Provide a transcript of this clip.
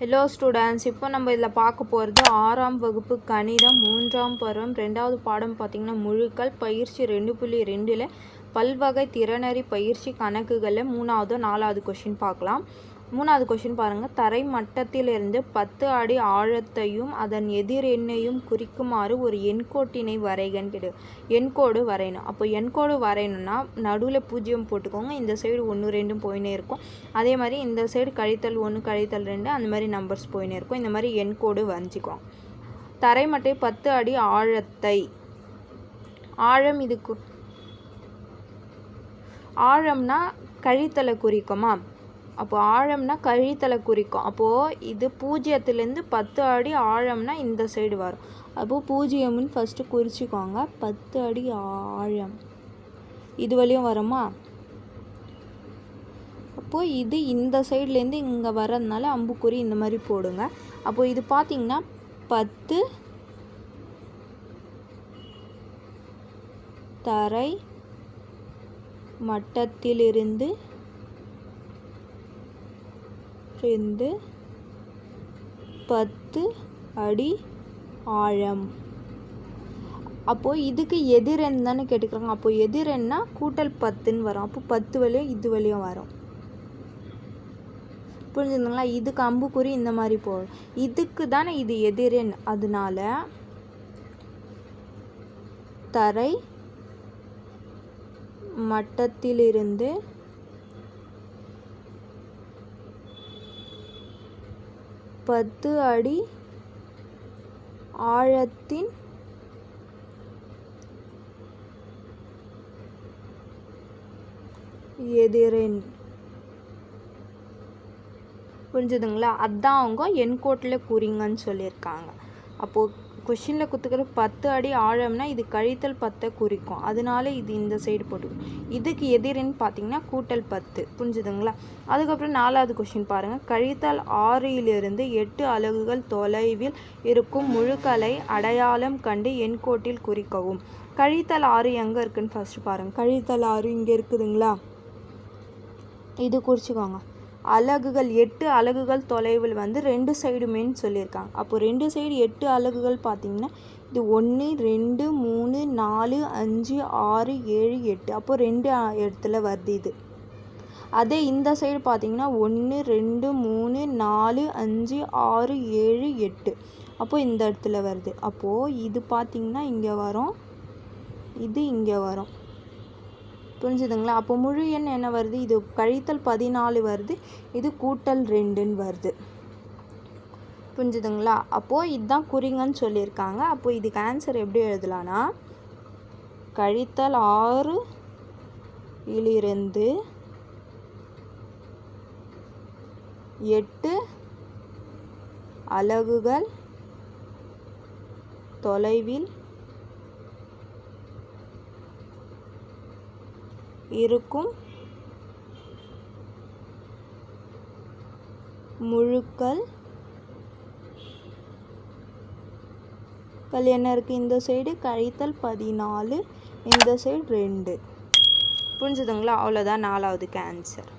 Hello students இப்போ நம்ம இதில் பார்க்க போகிறது ஆறாம் வகுப்பு கணிதம் மூன்றாம் பருவம் ரெண்டாவது பாடம் பார்த்திங்கன்னா முழுக்கள் பயிற்சி ரெண்டு புள்ளி ரெண்டில் பல்வகை திறனறி பயிற்சி கணக்குகளில் மூணாவது நாலாவது கொஷின் பார்க்கலாம். மூணாவது கொஷின் பாருங்கள் தரை மட்டத்திலிருந்து பத்து அடி ஆழத்தையும் அதன் எதிர் எண்ணையும் குறிக்குமாறு ஒரு எண்கோட்டினை வரைகன்னு கேடு. எண்கோடு வரையணும். அப்போ எண்கோடு வரையணும்னா நடுவில் பூஜ்ஜியம் போட்டுக்கோங்க. இந்த சைடு ஒன்று ரெண்டும் போயினே இருக்கும். அதே மாதிரி இந்த சைடு கழித்தல் ஒன்று கழித்தல் ரெண்டு அந்த மாதிரி நம்பர்ஸ் போயினே இருக்கும். இந்த மாதிரி எண்கோடு வரைஞ்சிக்குவோம் தரைமட்டை பத்து அடி ஆழத்தை. ஆழம் இதுக்கு. ஆழம்னா கழித்தலை குறிக்குமா? அப்போது ஆழம்னா கழித்தலை குறிக்கும். அப்போது இது பூஜ்ஜியத்துலேருந்து பத்து அடி ஆழம்னா இந்த சைடு வரும். அப்போது பூஜ்ஜியம்னு ஃபஸ்ட்டு குறிச்சிக்கோங்க. பத்து அடி ஆழம். இது வழியும் வருமா? அப்போது இது இந்த சைட்லேருந்து இங்கே வரதுனால அம்புக்குறி இந்த மாதிரி போடுங்க. அப்போது இது பார்த்திங்கன்னா பத்து தரை மட்டத்திலிருந்து ரெண்டு பத்து அடி ஆழம். அப்போது இதுக்கு எதிரெண் தானே கேட்டுக்கிறாங்க. அப்போது எதிரெண்ணா கூட்டல் பத்துன்னு வரும். அப்போ பத்து வழியும் இது வழியும் வரும். புரிஞ்சுதுங்களா? இதுக்கு அம்புக்குறி இந்த மாதிரி போகும். இதுக்கு தானே இது எதிரெண் அதனால தரை மட்டத்திலிருந்து பத்து அடி ஆழத்தின் எதிரெண் புரிஞ்சுதுங்களா? அதான் அவங்க என்கோட்டில் கூறிங்கன்னு சொல்லியிருக்காங்க. அப்போது கொஷினில் குத்துக்கிற பத்து அடி ஆழம்னா இது கழித்தல் பத்தை குறிக்கும். அதனால இது இந்த சைடு போட்டுக்கும். இதுக்கு எதிரின்னு பார்த்தீங்கன்னா கூட்டல் பத்து. புரிஞ்சுதுங்களா? அதுக்கப்புறம் நாலாவது கொஷின் பாருங்கள் கழித்தல் ஆறிலிருந்து எட்டு அலகுகள் தொலைவில் இருக்கும் முழுக்களை அடையாளம் கண்டு எண்கோட்டில் குறிக்கவும். கழித்தல் ஆறு எங்கே இருக்குதுன்னு ஃபஸ்ட்டு பாருங்கள் கழித்தல் ஆறு இங்கே இருக்குதுங்களா? இது குறிச்சிக்கோங்க. அலகுகள் எட்டு அலகுகள் தொலைவில் வந்து ரெண்டு சைடுமேன்னு சொல்லியிருக்காங்க. அப்போ ரெண்டு சைடு எட்டு அலகுகள் பார்த்தீங்கன்னா இது ஒன்று ரெண்டு மூணு நாலு அஞ்சு ஆறு ஏழு எட்டு. அப்போ ரெண்டு இடத்துல வருது இது. அதே இந்த சைடு பார்த்தீங்கன்னா ஒன்று ரெண்டு மூணு நாலு அஞ்சு ஆறு ஏழு எட்டு. அப்போது இந்த இடத்துல வருது. அப்போது இது பார்த்திங்கன்னா இங்கே வரும். இது இங்கே வரும். புரிஞ்சுதுங்களா? அப்போ முழு எண் என்ன வருது? இது கழித்தல் பதினாலு வருது இது கூட்டல் ரெண்டுன்னு வருது. புரிஞ்சுதுங்களா? அப்போது இதுதான் குறிங்கன்னு சொல்லியிருக்காங்க. அப்போது இதுக்கு ஆன்சர் எப்படி எழுதலான்னா கழித்தல் ஆறு இலிருந்து எட்டு அலகுகள் தொலைவில் இருக்கும். முழுக்கள். கல் என்ன இருக்குது இந்த சைடு கழித்தல் பதினாலு இந்த சைடு ரெண்டு. புரிஞ்சுதுங்களா? அவ்வளோதான் நாலாவதுக்கு ஆன்சர்